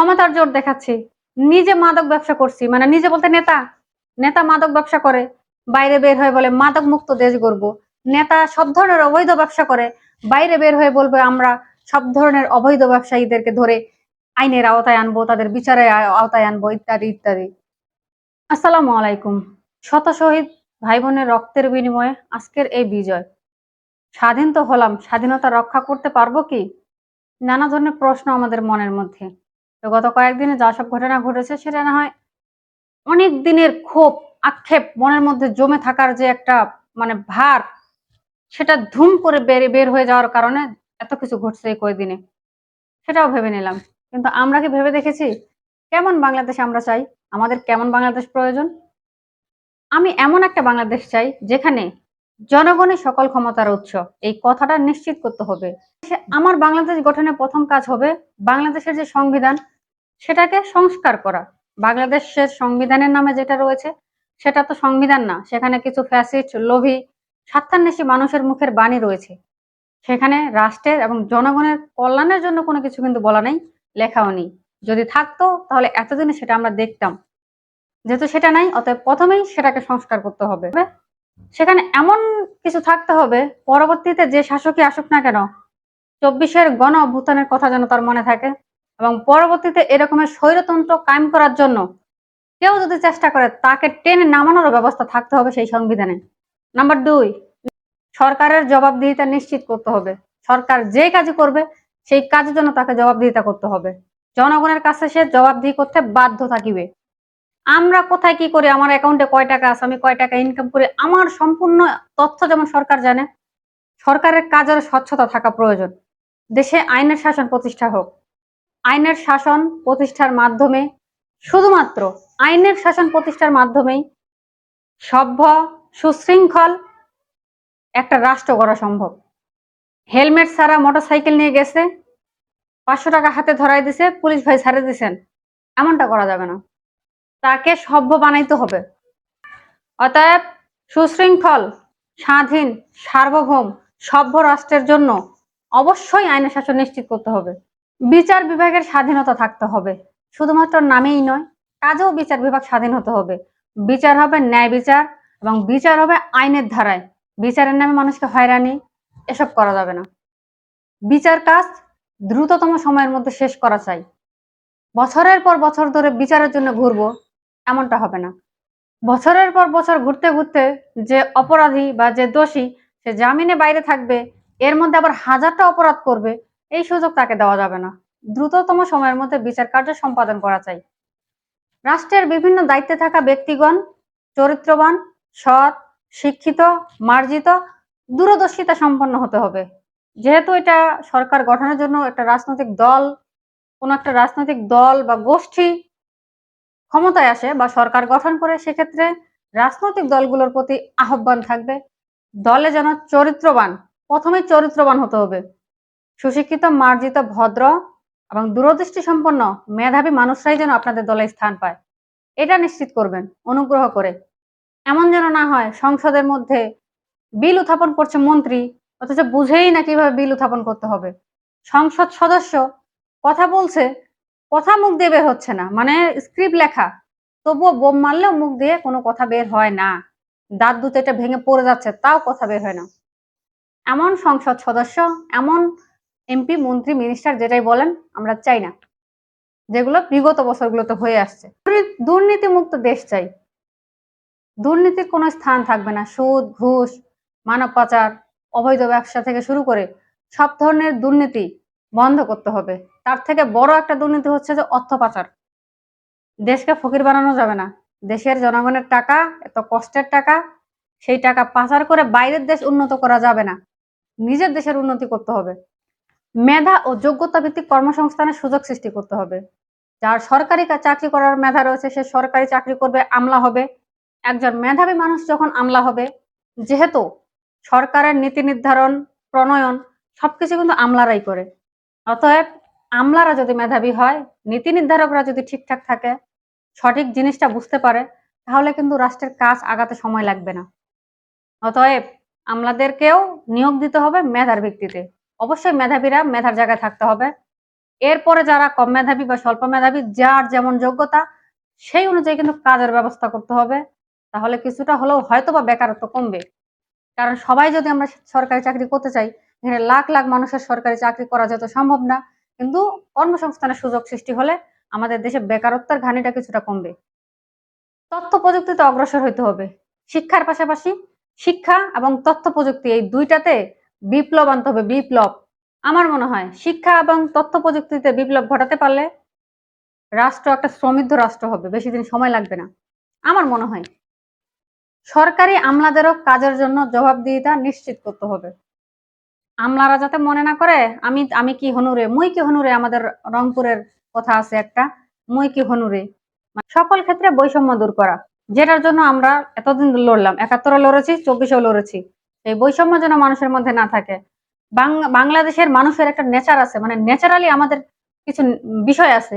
ক্ষমতার জোর দেখাচ্ছি। নিজে মাদক ব্যবসা করছি। মানে নিজে বলতে নেতা। নেতা মাদক ব্যবসা করে, বাইরে বের হয়ে বলে, মাদক মুক্ত দেশ গড়ব। নেতা সব ধরনের অবৈধ ব্যবসা করে, বাইরে বের হয়ে বলবে, আমরা সব ধরনের অবৈধ ব্যবসায়ীদেরকে ধরে আইনের আওতায় আনব, তাদের বিচারের আওতায় আনব, ইত্যাদি ইত্যাদি। আসসালামু আলাইকুম। শত শহীদ ভাই বোনের রক্তের বিনিময়ে আজকের এই বিজয়। স্বাধীন তো হলাম, স্বাধীনতা রক্ষা করতে পারব কি? নানা ধরনের প্রশ্ন আমাদের মনের মধ্যে। তো গত কয়েকদিনে যা সব ঘটনা ঘটেছে, সেটা না হয় অনেক দিনের ক্ষোভ, আক্ষেপ মনের মধ্যে জমে থাকার যে একটা মানে ভার, সেটা ধুম করে বের বের হয়ে যাওয়ার কারণে এত কিছু ঘটছে এই কয়েকদিনে। সেটাও ভেবে নিলাম। কিন্তু আমরা কি ভেবে দেখেছি? কেমন বাংলাদেশ আমরা চাই? আমাদের কেমন বাংলাদেশ প্রয়োজন? আমি এমন একটা বাংলাদেশ চাই যেখানে জনগণের সকল ক্ষমতার উৎস। এই কথাটা নিশ্চিত করতে হবে। আমার বাংলাদেশ গঠনের প্রথম কাজ হবে বাংলাদেশের যে সংবিধান, সেটাকে সংস্কার করা। বাংলাদেশের সংবিধানের নামে যেটা রয়েছে, সেটা তো সংবিধান না। সেখানে কিছু ফ্যাসিস্ট লোভী, স্বার্থান্বেষী মানুষের মুখের বাণী রয়েছে। সেখানে রাষ্ট্রের এবং জনগণের কল্যাণের জন্য কোনো কিছু কিন্তু বলা নেই, লেখাও নেই। যদি থাকতো, তাহলে এতদিনে সেটা আমরা দেখতাম। যেহেতু সেটা নাই, অতএব প্রথমেই সেটাকে সংস্কার করতে হবে। সেখানে এমন কিছু থাকতে হবে, পরবর্তীতে যে শাসকই আসুক না কেন, চব্বিশের গণ অভ্যুত্থানের কথা যেন তার মনে থাকে এবং পরবর্তীতে এরকমের স্বৈরতন্ত্র কায়েম করার জন্য কেউ যদি চেষ্টা করে, তাকে টেনে নামানোর ব্যবস্থা থাকতে হবে সেই সংবিধানে। নাম্বার দুই, সরকারের জবাবদিহিতা নিশ্চিত করতে হবে। সরকার যে কাজ করবে, সেই কাজের জন্য তাকে জবাবদিহিতা করতে হবে। জনগণের কাছে সে জবাবদিহি করতে বাধ্য থাকিবে। আমরা কোথায় কি করি? আমার অ্যাকাউন্টে কয় টাকা আছে? আমি কয় টাকা ইনকাম করি? আমার সম্পূর্ণ তথ্য যেমন সরকার জানে, সরকারের কাজের স্বচ্ছতা থাকা প্রয়োজন। দেশে আইনের শাসন প্রতিষ্ঠা হোক। আইনের শাসন প্রতিষ্ঠার মাধ্যমে শুধুমাত্র আইনের শাসন প্রতিষ্ঠার মাধ্যমেই সভ্য, সুশৃঙ্খল একটা রাষ্ট্র করা সম্ভব। হেলমেট ছাড়া মোটরসাইকেল নিয়ে গেছে, পাঁচশো টাকা হাতে ধরাই দিছে, পুলিশ ভাই ছাড়ে দিছেন, এমনটা করা যাবে না। তাকে সভ্য বানাইতে হবে। অতএব সুশৃঙ্খল, স্বাধীন, সার্বভৌম, সভ্য রাষ্ট্রের জন্য অবশ্যই আইনের শাসন নিশ্চিত করতে হবে। বিচার বিভাগের স্বাধীনতা থাকতে হবে। শুধুমাত্র নামেই নয়, কাজেও বিচার বিভাগ স্বাধীন হতে হবে। বিচার হবে ন্যায় বিচার এবং বিচার হবে আইনের ধারায়। বিচারের নামে মানুষকে হয়রানি, এসব করা যাবে না। বিচার কাজ দ্রুততম সময়ের মধ্যে শেষ করা চাই। বছরের পর বছর ধরে বিচারের জন্য ঘুরবো। এমনটা হবে না। বছরের পর বছর ঘুরতে ঘুরতে যে অপরাধী বা যে দোষী, সে জামিনে বাইরে থাকবে, এর মধ্যে আবার হাজারটা অপরাধ করবে, এই সুযোগ তাকে দেওয়া যাবে না। দ্রুততম সময়ের মধ্যে বিচার কার্য সম্পাদন করা চাই। রাষ্ট্রের বিভিন্ন দায়িত্বে থাকা ব্যক্তিগণ, চরিত্রবান, সৎ, শিক্ষিত, মার্জিত, দূরদর্শিতা সম্পন্ন হতে হবে। যেহেতু এটা সরকার গঠনের জন্য একটা রাজনৈতিক দল, কোনো একটা রাজনৈতিক দল বা গোষ্ঠী ক্ষমতায় আসে বা সরকার গঠন করে, সেক্ষেত্রে রাজনৈতিক দলগুলোর প্রতি আহ্বান থাকবে। দলে যেন চরিত্রবান, প্রথমেই চরিত্রবান হতে হবে। সুশিক্ষিত, মার্জিত, ভদ্র এবং দূরদৃষ্টি সম্পন্ন মেধাবী মানুষরাই যেন আপনাদের দলে স্থান পায়। এটা নিশ্চিত করবেন, অনুগ্রহ করে। এমন যেন না হয়, সংসদের মধ্যে বিল উত্থাপন করছে মন্ত্রী, অথচ বুঝেই না কীভাবে বিল উত্থাপন করতে হবে। সংসদ সদস্য কথা বলছে কথা মুখ দিয়ে বের হচ্ছে না। মানে স্ক্রিপ্ট লেখা। তবুও বোম মারলেও মুখ দিয়ে কোনো কথা বের হয় না। দাঁত দুতে এটা ভেঙে পড়ে যাচ্ছে, তাও কথা বের হয় না। এমন সংসদ সদস্য, এমন এমপি মন্ত্রী মিনিস্টার যেটাই বলেন, আমরা চাই না। যেগুলো বিগত বছরগুলোতে হয়ে আসছে। দুর্নীতি মুক্ত দেশ চাই। দুর্নীতির কোনো স্থান থাকবে না। সুদ, ঘুষ, মানব পাচার, অবৈধ ব্যবসা থেকে শুরু করে সব ধরনের দুর্নীতি বন্ধ করতে হবে। তার থেকে বড় একটা দুর্নীতি হচ্ছে যে অর্থ পাচার। দেশকে ফকির বানানো যাবে না। দেশের জনগণের টাকা, এত কষ্টের টাকা, সেই টাকা পাচার করে বাইরের দেশ উন্নত করা যাবে না। নিজের দেশের উন্নতি করতে হবে। মেধা ও যোগ্যতা ভিত্তিক কর্মসংস্থানের সুযোগ সৃষ্টি করতে হবে। যার সরকারি চাকরি করার মেধা রয়েছে, সে সরকারি চাকরি করবে, আমলা হবে। একজন মেধাবী মানুষ যখন আমলা হবে, যেহেতু সরকারের নীতি নির্ধারণ, প্রণয়ন সবকিছু কিন্তু আমলারাই করে। অতএব আমলারা যদি মেধাবী হয়, নীতি নির্ধারকরা যদি ঠিকঠাক থাকে, সঠিক জিনিসটা বুঝতে পারে, তাহলে কিন্তু রাষ্ট্রের কাজ আগাতে সময় লাগবে না। অতএব আমলাদেরকেও নিয়োগ দিতে হবে মেধার ভিত্তিতে। অবশ্যই মেধাবীরা মেধার জায়গায় থাকতে হবে। এরপরে যারা কম মেধাবী বা স্বল্প মেধাবী, যার যেমন যোগ্যতা, সেই অনুযায়ী কিন্তু কাজের ব্যবস্থা করতে হবে। তাহলে কিছুটা হলেও হয়তো বা বেকারত্ব কমবে। কারণ সবাই যদি আমরা সরকারি চাকরি করতে চাই, এখানে লাখ লাখ মানুষের সরকারি চাকরি করা যেত সম্ভব না। কিন্তু কর্মসংস্থানের সুযোগ সৃষ্টি হলে আমাদের দেশে বেকারত্বের ঘানিটা কিছুটা কমবে। তথ্য প্রযুক্তিতে অগ্রসর হইতে হবে। শিক্ষার পাশাপাশি শিক্ষা এবং তথ্য প্রযুক্তি এই দুইটাতে বিপ্লব আনতে হবে, বিপ্লব। আমার মনে হয় শিক্ষা এবং তথ্য প্রযুক্তিতে বিপ্লব ঘটাতে পারলে রাষ্ট্র একটা সমৃদ্ধ রাষ্ট্র হবে, বেশি দিন সময় লাগবে না। আমার মনে হয় সরকারি আমলাদেরও কাজের জন্য জবাবদিহিতা নিশ্চিত করতে হবে। আমলারা যাতে মনে না করে, আমি আমি কি হনুরে? মুই কি হনুরে? আমাদের রংপুরের কথা আছে একটা। মুই কি হনুরে? মানে সকল ক্ষেত্রে বৈষম্য দূর করা। যেটার জন্য আমরা এতদিন লড়লাম। একাত্তরে লড়েছি, চব্বিশেও লড়েছি। এই বৈষম্য যেন মানুষের মধ্যে না থাকে। বাংলাদেশের মানুষের একটা নেচার আছে। মানে ন্যাচারালি আমাদের কিছু বিষয় আছে,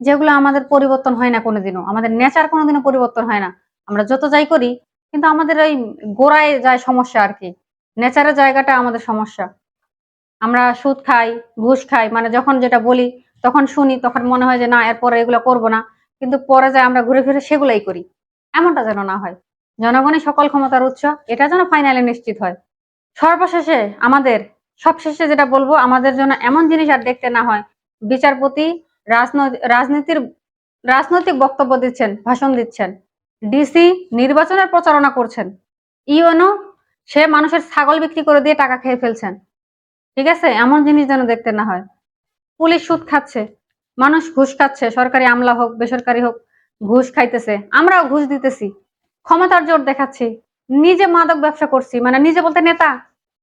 যেগুলো আমাদের পরিবর্তন হয় না কোনোদিনও। আমাদের নেচার কোনোদিনও পরিবর্তন হয় না। আমরা যত যাই করি, কিন্তু আমাদের ওই গোড়ায় যায় সমস্যা আর কি। নেচারের জায়গাটা আমাদের সমস্যা। আমরা সুদ খাই, ঘুষ খাই মানে যখন যেটা বলি, তখন শুনি, তখন মনে হয় যে না, এরপরে এগুলো করব না। কিন্তু পরে যায় আমরা ঘুরে ফিরে সেগুলাই করি। এমনটা যেন না হয়। জনগণই সকল ক্ষমতার উৎস, এটা যেন ফাইনালি নিশ্চিত হয়। সর্বশেষে আমাদের, সবশেষে যেটা বলব, আমাদের জন্য এমন জিনিস আর দেখতে না হয়। বিচারপতি রাজনীতির, রাজনৈতিক বক্তব্য দিচ্ছেন, ভাষণ দিচ্ছেন। ডিসি নির্বাচনের প্রচারণা করছেন। ইউএনও সে মানুষের ছাগল বিক্রি করে দিয়ে টাকা খেয়ে ফেলছেন। ঠিক আছে? এমন জিনিস যেন দেখতে না হয়। পুলিশ সুদ খাচ্ছে, মানুষ ঘুষ খাচ্ছে, সরকারি আমলা হোক, বেসরকারি হোক, ঘুষ খাইতেছে। আমরাও ঘুষ দিতেছি। ক্ষমতার জোর দেখাচ্ছি। নিজে মাদক ব্যবসা করছি। মানে নিজে বলতে নেতা।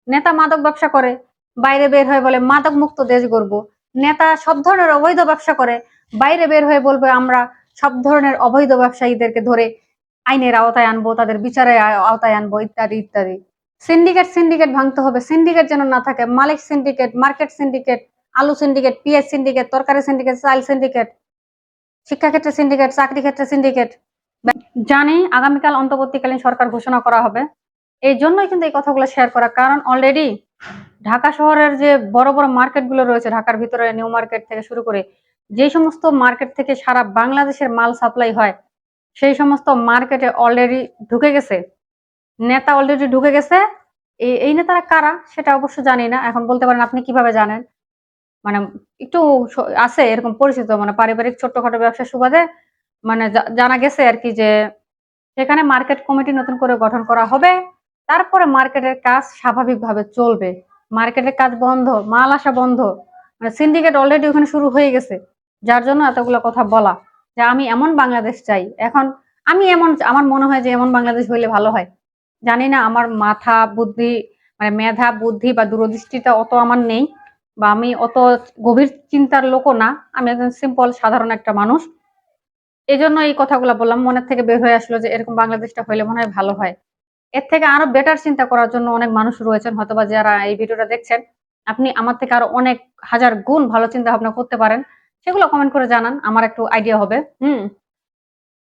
নেতা মাদক ব্যবসা করে, বাইরে বের হয়ে বলে মাদক মুক্ত দেশ গড়ব। নেতা সব ধরনের অবৈধ ব্যবসা করে, বাইরে বের হয়ে বলবে, আমরা সব ধরনের অবৈধ ব্যবসায়ীদেরকে ধরে আইনের আওতায় আনব, তাদের বিচারের আওতায় আনব, ইত্যাদি ইত্যাদি। সিন্ডিকেট সিন্ডিকেট ভাঙতে হবে। সিন্ডিকেট যেন না থাকে। মালিক সিন্ডিকেট মার্কেট সিন্ডিকেট আলু সিন্ডিকেট পিএস সিন্ডিকেট তরকারি সিন্ডিকেট চাল সিন্ডিকেট শিক্ষাক্ষেত্রে সিন্ডিকেট চাকরি ক্ষেত্রে সিন্ডিকেট জানি আগামীকাল অন্তর্বর্তীকালীন সরকার ঘোষণা করা হবে। এই জন্যই কিন্তু এই কথাগুলো শেয়ার করা। কারণ অলরেডি ঢাকা শহরের যে বড় বড় মার্কেটগুলো রয়েছে, ঢাকার ভিতরে নিউ মার্কেট থেকে শুরু করে, যে সমস্ত মার্কেট থেকে সারা বাংলাদেশের মাল সাপ্লাই হয়, সেই সমস্ত মার্কেটে অলরেডি ঢুকে গেছে। নেতা অলরেডি ঢুকে গেছে। এই- নেতারা কারা সেটা অবশ্য জানি না। এখন বলতে পারেন, আপনি কীভাবে জানেন? মানে একটু আছে এরকম পরিচিত মানে পারিবারিক ছোট্টখাটো ব্যবসা সুবাদে। মানে জানা গেছে আর কি যে, সেখানে মার্কেট কমিটি নতুন করে গঠন করা হবে। তারপরে মার্কেটের কাজ স্বাভাবিকভাবে চলবে। মার্কেটের কাজ বন্ধ, মাল আসা বন্ধ। মানে সিন্ডিকেট অলরেডি ওখানে শুরু হয়ে গেছে। যার জন্য এতগুলো কথা বলা। যে আমি এমন বাংলাদেশ চাই। এখন আমি এমন, আমার মনে হয় যে এমন বাংলাদেশ হইলে ভালো হয়। জানি না আমার মাথা বুদ্ধি মানে মেধা, বুদ্ধি বা দূরদৃষ্টিটা অত আমার নেই বা আমি অত গভীর চিন্তার লোকও না। আমি একজন সিম্পল সাধারণ একটা মানুষ। এই জন্য এই কথাগুলো বললাম। মনের থেকে বের হয়ে আসলো যে এরকম বাংলাদেশটা হইলে মনে হয় ভালো হয়। এর থেকে আরও বেটার চিন্তা করার জন্য অনেক মানুষ রয়েছেন, হয়তোবা যারা এই ভিডিওটা দেখছেন। আপনি আমার থেকে আরও অনেক হাজার গুণ ভালো চিন্তা ভাবনা করতে পারেন। সেগুলো কমেন্ট করে জানান, আমার একটু আইডিয়া হবে। হুম।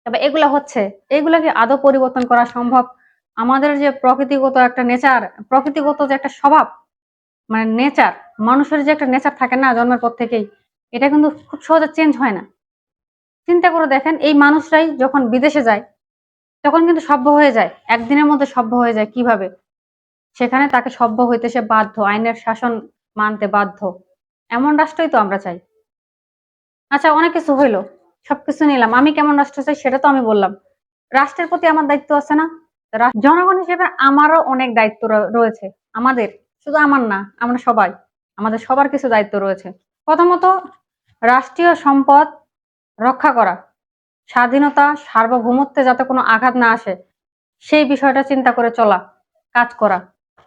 তবে এগুলা হচ্ছে এগুলা কি আদৌ পরিবর্তন করা সম্ভব? আমাদের যে প্রকৃতিগত একটা নেচার প্রকৃতিগত যে একটা স্বভাব মানে নেচার মানুষের যে একটা নেচার থাকে না জন্মের পর থেকেই, এটা কিন্তু খুব সহজে চেঞ্জ হয় না। চিন্তা করে দেখেন, এই মানুষরাই যখন বিদেশে যায়, তখন কিন্তু সভ্য হয়ে যায়, একদিনের মধ্যে সভ্য হয়ে যায় কীভাবে? সেখানে তাকে সভ্য হইতে সে বাধ্য, আইনের শাসন মানতে বাধ্য। এমন রাষ্ট্রই তো আমরা চাই। আচ্ছা অনেক কিছু হইল, সবকিছু নিলাম। আমি কেমন রাষ্ট্র চাই সেটা তো আমি বললাম। রাষ্ট্রের প্রতি আমার দায়িত্ব আছে না? জনগণ হিসেবে আমারও অনেক দায়িত্ব রয়েছে। আমাদের, শুধু আমার না, আমরা সবাই, আমাদের সবার কিছু দায়িত্ব রয়েছে। প্রথমত, রাষ্ট্রীয় সম্পদ রক্ষা করা। স্বাধীনতা, সার্বভৌমত্বে যাতে কোনো আঘাত না আসে, সেই বিষয়টা চিন্তা করে চলা, কাজ করা।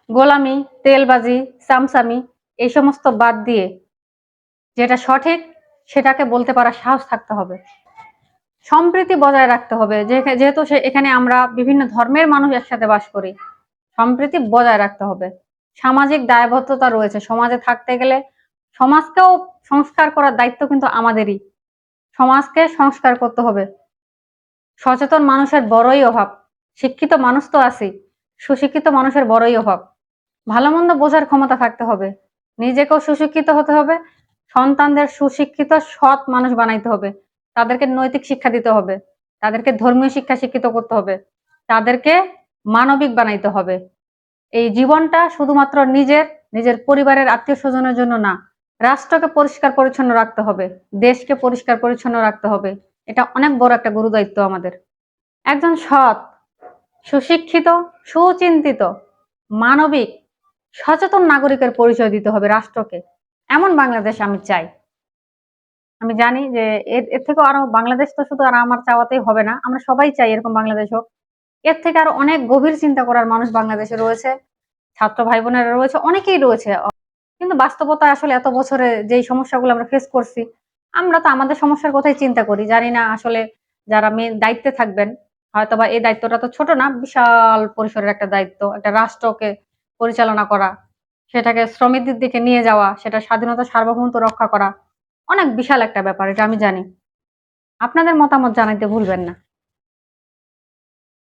গোলামি, তেলবাজি চামচামি এই সমস্ত বাদ দিয়ে, যেটা সঠিক, সেটাকে বলতে পারা সাহস থাকতে হবে। সম্প্রীতি বজায় রাখতে হবে। যেহেতু এখানে আমরা বিভিন্ন ধর্মের মানুষ একসাথে বাস করি, সম্প্রীতি বজায় রাখতে হবে। সামাজিক দায়বদ্ধতা রয়েছে। সমাজে থাকতে গেলে সমাজকেও সংস্কার করার দায়িত্ব কিন্তু আমাদেরই। সমাজকে সংস্কার করতে হবে। সচেতন মানুষের বড়ই অভাব। শিক্ষিত মানুষ তো আছেই। সুশিক্ষিত মানুষের বড়ই অভাব। ভালো মন্দ বোঝার ক্ষমতা থাকতে হবে। নিজেকেও সুশিক্ষিত হতে হবে। সন্তানদের সুশিক্ষিত সৎ মানুষ বানাইতে হবে। তাদেরকে নৈতিক শিক্ষা দিতে হবে, তাদেরকে ধর্মীয় শিক্ষা শিক্ষিত করতে হবে, তাদেরকে মানবিক বানাইতে হবে। এই জীবনটা শুধুমাত্র নিজের নিজের পরিবারের আত্মীয় স্বজনের জন্য না, রাষ্ট্রকে পরিষ্কার পরিচ্ছন্ন রাখতে হবে, দেশকে পরিষ্কার পরিচ্ছন্ন রাখতে হবে। এটা অনেক বড় একটা গুরু দায়িত্ব আমাদের। একজন সৎ, সুশিক্ষিত, সুচিন্তিত, মানবিক, সচেতন নাগরিকের পরিচয় দিতে হবে রাষ্ট্রকে। এমন বাংলাদেশ আমি চাই। আমি জানি যে এর এর থেকেও আরও বাংলাদেশ তো শুধু আর আমার চাওয়াতেই হবে না। আমরা সবাই চাই এরকম বাংলাদেশ হোক। এর থেকে আরও অনেক গভীর চিন্তা করার মানুষ বাংলাদেশে রয়েছে। ছাত্র ভাই বোনেরা রয়েছে, অনেকেই রয়েছে। কিন্তু বাস্তবতা আসলে এত বছরে যেই সমস্যাগুলো আমরা ফেস করছি, আমরা তো আমাদের সমস্যার কথাই চিন্তা করি। জানি না আসলে যারা মেন দায়িত্বে থাকবেন, হয়তোবা এই দায়িত্বটা তো ছোট না, বিশাল পরিসরের একটা দায়িত্ব, একটা রাষ্ট্রকে পরিচালনা করা, সেটাকে শ্রমিকদের দিকে নিয়ে যাওয়া, সেটা স্বাধীনতা সার্বভৌমত্ব রক্ষা করা অনেক বিশাল একটা ব্যাপার এটা আমি জানি। আপনাদের মতামত জানাইতে ভুলবেন না।